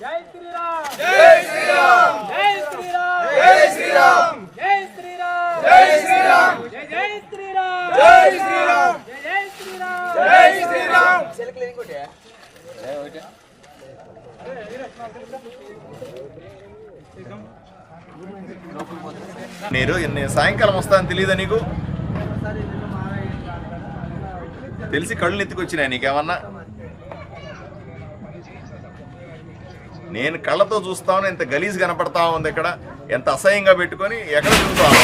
జై శ్రీరామ్ జై శ్రీరామ్ జై శ్రీరామ్ జై శ్రీరామ్ జై శ్రీరామ్ జై శ్రీరామ్ జై జై శ్రీరామ్ జై శ్రీరామ్ జై జై శ్రీరామ్ జై శ్రీరామ్ నేను నేను సాయంకాలం వస్తాను తెలియదా నీకు తెలిసి కళ్ళు నెత్తికొచ్చినాయి నీకేమన్నా నేను కళ్ళతో చూస్తాను ఎంత గలీజ్ కనపడతా ఉంది ఇక్కడ. ఎంత అసహ్యంగా పెట్టుకొని ఎక్కడ చూస్తాను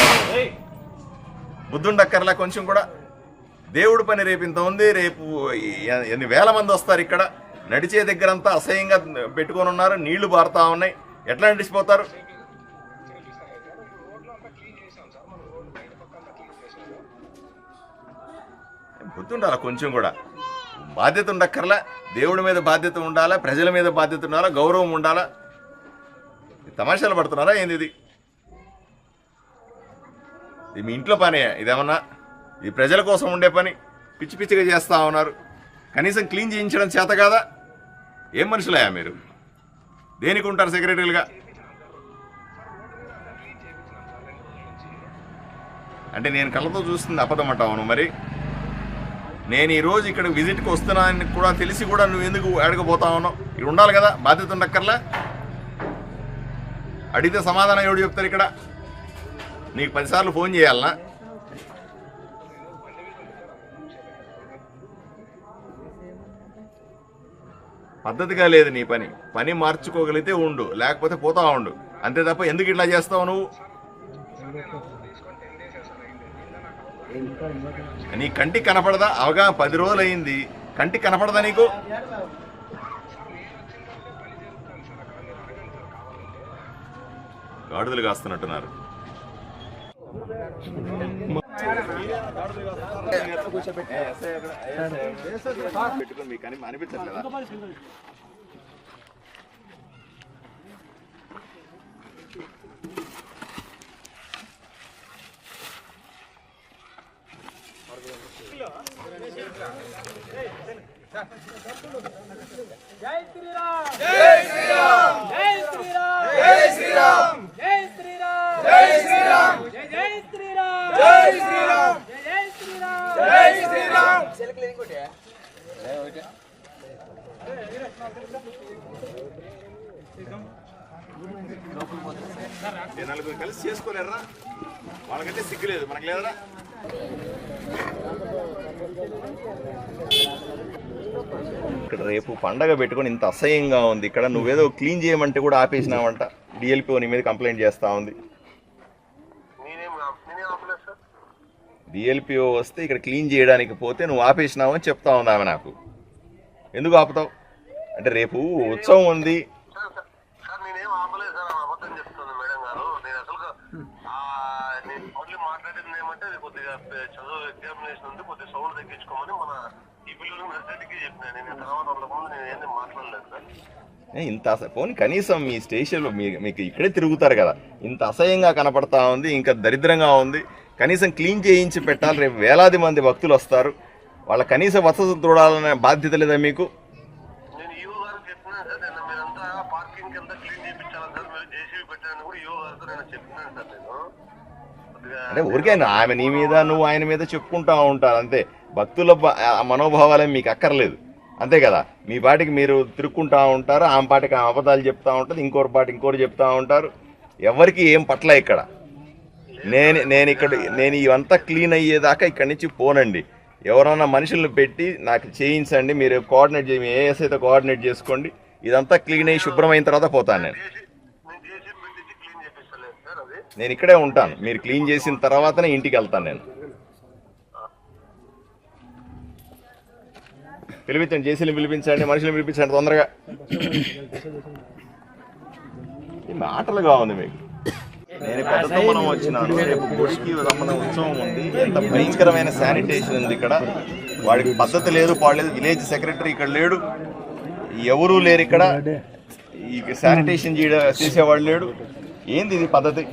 బుద్ధుండక్కర్లా కొంచెం కూడా. దేవుడి పని రేపు ఇంత ఉంది రేపు ఎన్ని వేల మంది వస్తారు ఇక్కడ. నడిచే దగ్గరంతా అసహ్యంగా పెట్టుకొని ఉన్నారు నీళ్ళు బారుతా ఉన్నాయి. ఎట్లా నడిచిపోతారు? ఉండాలా కొంచెం కూడా. బాధ్యత ఉండక్కర్లా. దేవుడి మీద బాధ్యత ఉండాలా? ప్రజల మీద బాధ్యత ఉండాలా? గౌరవం ఉండాలా? తమాషాలు పడుతున్నారా? ఏంది ఇది? ఇది మీ ఇంట్లో పని. ఇదేమన్నా ఇది ప్రజల కోసం ఉండే పని? పిచ్చి పిచ్చిగా చేస్తా ఉన్నారు. కనీసం క్లీన్ చేయించడం చేత కాదా? ఏం మనుషులయ్యా మీరు? దేనికి ఉంటారు సెక్రటరీలుగా? అంటే నేను కళ్ళతో చూస్తుంది అబద్ధం అంటావు మరి. నేను ఈ రోజు ఇక్కడ విజిట్కి వస్తున్నానని కూడా తెలిసి కూడా నువ్వు ఎందుకు అడగబోతా ఉన్నావు? ఇక్కడ ఉండాలి కదా బాధ్యత ఉండక్కర్లా? అడిగితే సమాధానం ఎవడు చెప్తారు ఇక్కడ? నీకు పదిసార్లు ఫోన్ చేయాలనా? పద్ధతిగా లేదు నీ పని. పని మార్చుకోగలిగితే ఉండు లేకపోతే పోతా ఉండు. అంతే తప్ప ఎందుకు ఇట్లా చేస్తావు నువ్వు? నీ కంటికి కనపడదా అవగా పది రోజులు అయింది కంటికి కనపడదా నీకు గాడుదలు కాస్తున్నట్టున్నారు పెట్టుకుని మీకు అనిపించట్లేదా జై శ్రీరామ్ జై శ్రీరామ్ జై శ్రీరామ్ జై శ్రీరామ్ జై శ్రీరామ్ జై శ్రీరామ్ జై జై శ్రీరామ్ జై శ్రీరామ్ జై జై శ్రీరామ్ జై శ్రీరామ్ ఏ నలుగురు కలిసి చేసుకోలేరా వాళ్ళకంటే సిగ్గులేదు. మనకు లేదరా. ఇక్కడ రేపు పండగ పెట్టుకొని ఇంత అసహ్యంగా ఉంది. ఇక్కడ నువ్వేదో క్లీన్ చేయమంటే కూడా ఆపేసినావంట. డిఎల్పి నీ మీద కంప్లైంట్ చేస్తా ఉంది. డిఎల్పిఓ వస్తే ఇక్కడ క్లీన్ చేయడానికి పోతే నువ్వు ఆపేసినావు అని చెప్తా ఉంది ఆమె నాకు. ఎందుకు ఆపుతావు? అంటే రేపు ఉత్సవం ఉంది. నేనేం ఆపలేదు సార్. అబద్ధం చెప్తుంది మేడం గారు. నేను అసలు కొద్దిగా చదువు ఎగ్జామినేషన్ ఉంది కొద్దిగా సౌండ్ తగ్గించుకోమని మన ఈ పిల్లలు నర్సరీకి చెప్పిన. నేను తర్వాత వాళ్ళ ముందు నేను ఏంది మాట్లాడలేదు సార్ ఏ, ఇంత పోనీ కనీసం మీ స్టేషన్లో మీ మీకు ఇక్కడే తిరుగుతారు కదా. ఇంత అసహ్యంగా కనపడతా ఉంది ఇంకా దరిద్రంగా ఉంది. కనీసం క్లీన్ చేయించి పెట్టాలి రేపు వేలాది మంది భక్తులు వస్తారు. వాళ్ళ కనీస వసతులు చూడాలనే బాధ్యత లేదా మీకు? నేను ఈవో గారికి చెప్పినాను సార్ నేను మీరంతా పార్కింగ్ కింద క్లీన్ చేయించాలి సార్ మీరు జేసీబీ పెట్టాలని కూడా ఈవో గారితో నేను చెప్పినాను సార్ నేను. కొద్దిగా అంటే ఊరికే ఆమె నీ మీద నువ్వు ఆయన మీద చెప్పుకుంటా ఉంటారు అంతే. భక్తుల మనోభావాలేం మనోభావాలే మీకు అక్కర్లేదు. అంతే కదా? మీ పాటికి మీరు తిరుక్కుంటా ఉంటారు ఆమె పాటికి ఆమె అబద్ధాలు చెప్తా ఉంటుంది ఇంకోరి పాటి ఇంకోటి చెప్తా ఉంటారు. ఎవరికి ఏం పట్ల ఇక్కడ? నేను నేను ఇక్కడ నేను ఇవంతా క్లీన్ అయ్యేదాకా ఇక్కడి నుంచి పోనండి. ఎవరన్నా మనుషులను పెట్టి నాకు చేయించండి మీరు కోఆర్డినేట్ చేయ ఏఎస్ అయితే కోఆర్డినేట్ చేసుకోండి. ఇదంతా క్లీన్ అయ్యి శుభ్రమైన తర్వాత పోతాను నేను జేసీబీ పెట్టించి క్లీన్ చేపిస్తలేదు సార్ అది నేను ఇక్కడే ఉంటాను. మీరు క్లీన్ చేసిన తర్వాతనే ఇంటికి వెళ్తాను నేను. పిలిపించండి జేసీని పిలిపించండి మనుషులు పిలిపించండి తొందరగా. మాటలుగా ఉంది మీకు. నేను పెద్దతో వచ్చినాను. రేపు గుడికి రమ్మన ఉత్సవం ఉంది. ఎంత భయంకరమైన శానిటేషన్ ఉంది ఇక్కడ. వాడికి పద్ధతి లేదు పాడలేదు విలేజ్ సెక్రటరీ ఇక్కడ లేడు. ఎవరూ లేరు ఇక్కడ. ఈ శానిటేషన్ చేయడం చేసేవాడు లేడు. ఏంది ఇది పద్ధతి?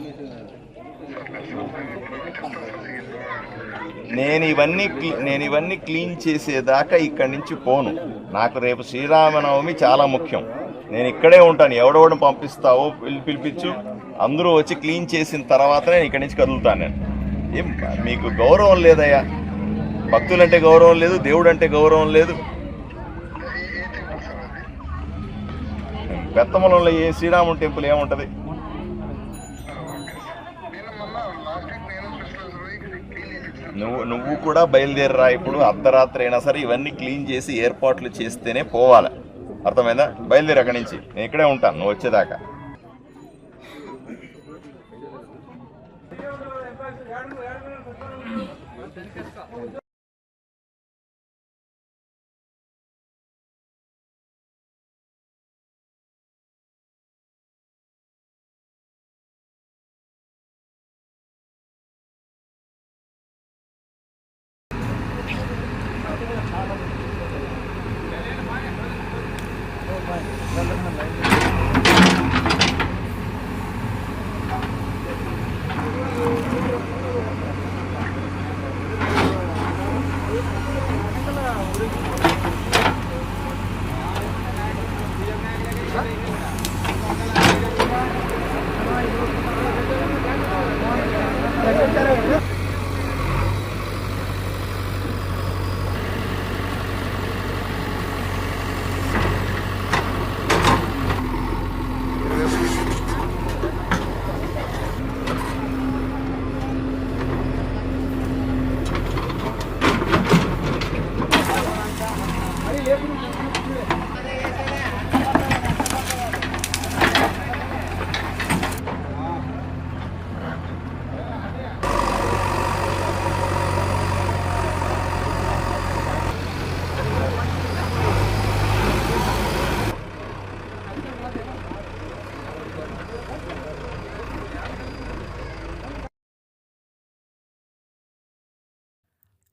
నేను ఇవన్నీ నేను ఇవన్నీ క్లీన్ చేసేదాకా ఇక్కడి నుంచి పోను. నాకు రేపు శ్రీరామనవమి చాలా ముఖ్యం. నేను ఇక్కడే ఉంటాను. ఎవడెవడిని పంపిస్తావో పిలి- పిలిపించు. అందరూ వచ్చి క్లీన్ చేసిన తర్వాత నేను ఇక్కడి నుంచి కదులుతాను నేను. ఏం మీకు గౌరవం లేదయ్యా. భక్తులంటే గౌరవం లేదు దేవుడు అంటే గౌరవం లేదు. పెత్తమలంలో ఏ శ్రీరాముడు టెంపుల్ ఏముంటుంది? నువ్వు నువ్వు కూడా బయలుదేరరా ఇప్పుడు అర్ధరాత్రి అయినా సరే ఇవన్నీ క్లీన్ చేసి ఏర్పాట్లు చేస్తేనే పోవాలి. అర్థమైందా? బయలుదేరి అక్కడి నుంచి. నేను ఇక్కడే ఉంటాను నువ్వు వచ్చేదాకా.